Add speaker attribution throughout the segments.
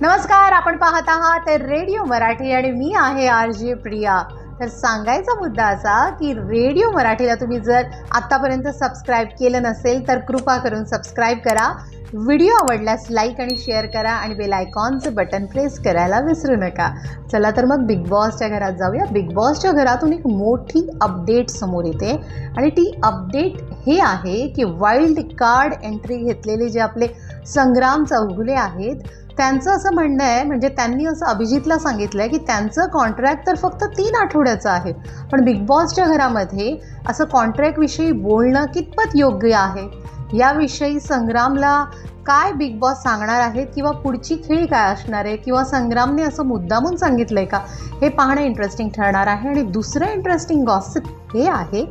Speaker 1: नमस्कार आपण पाहत आहात रेडिओ मराठी आणि मी आहे आर जे प्रिया. तर सांगायचा मुद्दा असा की रेडिओ मराठीला तुम्ही जर आत्तापर्यंत सबस्क्राईब केलं नसेल तर कृपा करून सबस्क्राईब करा. व्हिडिओ आवडल्यास लाईक आणि शेअर करा आणि बेल आयकॉनचं बटन प्रेस करायला विसरू नका. चला तर मग बिग बॉसच्या घरात जाऊया. बिग बॉसच्या घरातून एक मोठी अपडेट समोर येते. आणि ती अपडेट हे आहे की वाईल्ड कार्ड एंट्री घेतलेले जे आपले संग्राम चौगुले आहेत त्यांचं असं म्हणणं आहे म्हणजे त्यांनी असं अभिजितला सांगितलं आहे की त्यांचं कॉन्ट्रॅक्ट तर फक्त तीन आठवड्याचं आहे पण बिग बॉसच्या घरामध्ये असं कॉन्ट्रॅक्टविषयी बोलणं कितपत योग्य आहे? याविषयी संग्रामला काय बिग बॉस सांगणार आहेत किंवा पुढची खेळी काय असणार आहे किंवा संग्रामने असं मुद्दामून सांगितलं आहे का? हे पाहणं इंटरेस्टिंग ठरणार आहे. आणि दुसरं इंटरेस्टिंग गॉसिप हे आहे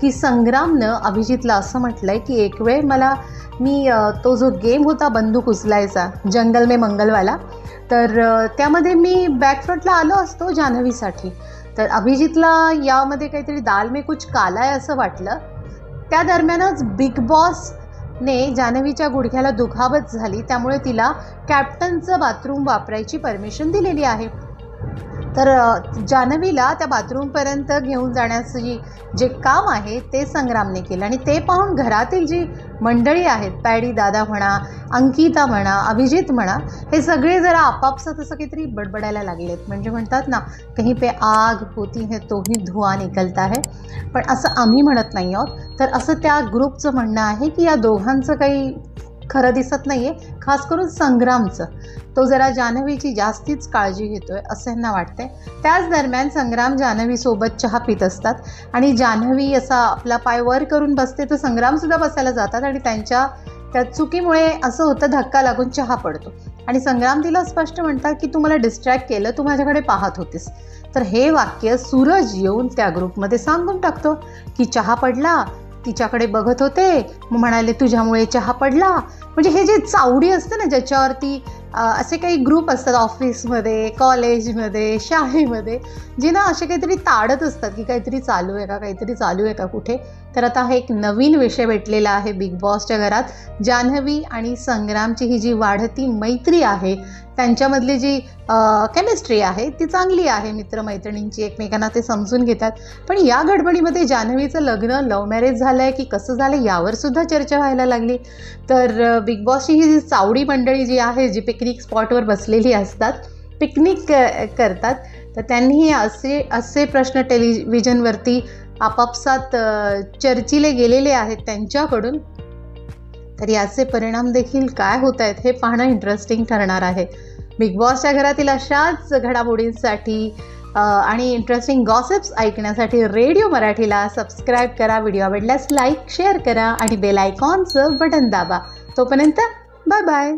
Speaker 1: की संग्रामनं अभिजितला असं म्हटलं आहे की एक वेळ मला मी तो जो गेम होता बंदूक उचलायचा जंगल मे मंगलवाला तर त्यामध्ये मी बॅकफ्रंटला आलो असतो जान्हवीसाठी. तर अभिजितला यामध्ये काहीतरी दाल मे कुछ काला आहे असं वाटलं. त्या दरम्यानच बिग बॉस ने जान्हवीच्या गुडघ्याला दुखावत झाली त्यामुळे तिला कॅप्टनचं बाथरूम वापरायची परमिशन दिलेली आहे. तर जानवीला जान्हवीला त्या बाथरूमपर्यंत घेऊन जाण्याचं जी जे काम आहे ते संग्रामने केलं. आणि ते पाहून घरातील जी मंडळी आहेत पॅडी दादा म्हणा अंकिता म्हणा अभिजित म्हणा हे सगळे जरा आपापसात असं काहीतरी बडबडायला लागलेत. म्हणजे म्हणतात ना कहीं पे आग होती है तोही धुवा निकलता है. पण असं आम्ही म्हणत नाही आहोत. तर असं त्या ग्रुपचं म्हणणं आहे की या दोघांचं काही खरं दिसत नाही आहे खास करून संग्रामचं. तो जरा जान्हवीची जास्तीच काळजी घेतोय असं यांना वाटतंय. त्याच दरम्यान संग्राम जान्हवीसोबत चहा पित असतात आणि जान्हवी असा आपला पाय वर करून बसते तर संग्रामसुद्धा बसायला जातात आणि त्यांच्या त्या चुकीमुळे असं होतं धक्का लागून चहा पडतो. आणि संग्राम तिला स्पष्ट म्हणतात की तू मला डिस्ट्रॅक्ट केलं तू माझ्याकडे पाहत होतीस. तर हे वाक्य सूरज येऊन त्या ग्रुपमध्ये सांगून टाकतो की चहा पडला तिच्याकडे बघत होते. मग म्हणाले तुझ्यामुळे चहा पडला. म्हणजे हे जे चावडी असते ना ज्याच्यावरती असे काही ग्रुप असतात ऑफिसमध्ये कॉलेजमध्ये शाळेमध्ये जे ना असे काहीतरी ताडत असतात की काहीतरी चालू आहे का काहीतरी चालू आहे का कुठे. तर आता हा एक नवीन विषय भेटलेला आहे बिग बॉसच्या घरात. जान्हवी आणि संग्रामची ही जी वाढती मैत्री आहे त्यांच्यामधली जी केमिस्ट्री आहे ती चांगली आहे मित्रमैत्रिणींची एकमेकांना ते समजून घेतात. पण या गडबडीमध्ये जान्हवीचं लग्न लव मॅरेज झालं आहे की कसं झालं यावर सुद्धा चर्चा व्हायला लागली. तर बिग बॉसची ही जी चावडी मंडळी जी आहे जी पिकनिक स्पॉटवर बसलेली असतात पिकनिक करतात तर त्यांनी असे असे प्रश्न टेलिव्हिजनवरती आपापसात चर्चिले गेलेले आहेत त्यांच्याकडून. तर याचे परिणाम देखील काय होत आहेत हे पाहणं इंटरेस्टिंग ठरणार आहे. बिग बॉसच्या घरातील अशाच घडामोडींसाठी आणि इंटरेस्टिंग गॉसिप्स ऐकण्यासाठी रेडिओ मराठीला सबस्क्राईब करा व्हिडिओ आवडल्यास लाईक शेअर करा आणि बेल आयकॉनचं बटन दाबा. तोपर्यंत बाय बाय